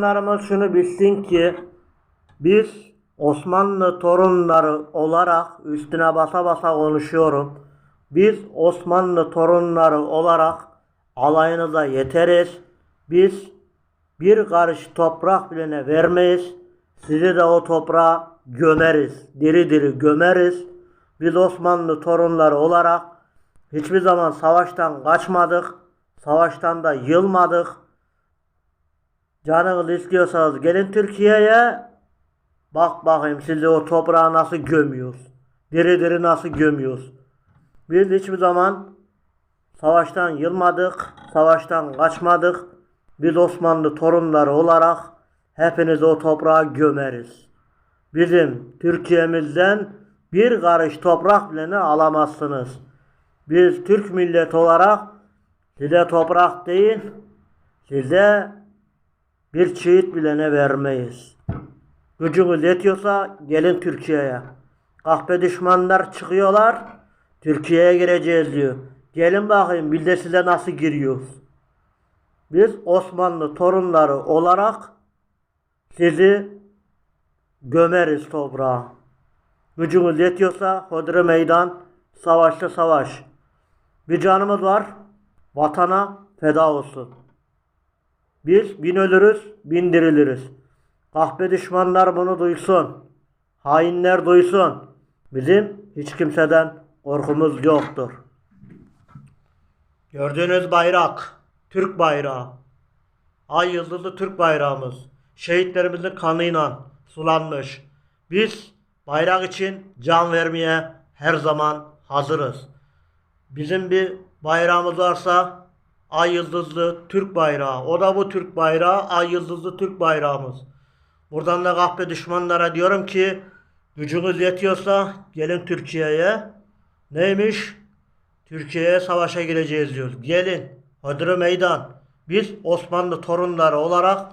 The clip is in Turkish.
Torunlarımız şunu bilsin ki biz Osmanlı torunları olarak üstüne basa basa konuşuyorum. Biz Osmanlı torunları olarak alayınıza yeteriz. Biz bir karış toprak bilene vermeyiz. Sizi de o toprağa gömeriz. Diri diri gömeriz. Biz Osmanlı torunları olarak hiçbir zaman savaştan kaçmadık. Savaştan da yılmadık. Canınız istiyorsanız gelin Türkiye'ye. Bak bakayım sizi o toprağa nasıl gömüyoruz. Diri diri nasıl gömüyoruz. Biz hiçbir zaman savaştan yılmadık. Savaştan kaçmadık. Biz Osmanlı torunları olarak hepinizi o toprağa gömeriz. Bizim Türkiye'mizden bir karış toprak bile alamazsınız. Biz Türk milleti olarak size toprak değil, size bir çiğit bile ne vermeyiz. Gücünüz yetiyorsa gelin Türkiye'ye. Kahpe düşmanlar çıkıyorlar. Türkiye'ye gireceğiz diyor. Gelin bakayım biz de size nasıl giriyoruz. Biz Osmanlı torunları olarak sizi gömeriz toprağa. Gücünüz yetiyorsa hodri meydan, savaşta savaş. Bir canımız var, vatana feda olsun. Biz bin ölürüz, bin diriliriz. Kahpe düşmanlar bunu duysun. Hainler duysun. Bizim hiç kimseden korkumuz yoktur. Gördüğünüz bayrak, Türk bayrağı. Ay yıldızlı Türk bayrağımız. Şehitlerimizin kanıyla sulanmış. Biz bayrak için can vermeye her zaman hazırız. Bizim bir bayrağımız varsa ay yıldızlı Türk bayrağı. O da bu Türk bayrağı, ay yıldızlı Türk bayrağımız. Buradan da kahpe düşmanlara diyorum ki gücünüz yetiyorsa gelin Türkiye'ye. Neymiş? Türkiye'ye savaşa gireceğiz diyoruz. Gelin. Hodri meydan. Biz Osmanlı torunları olarak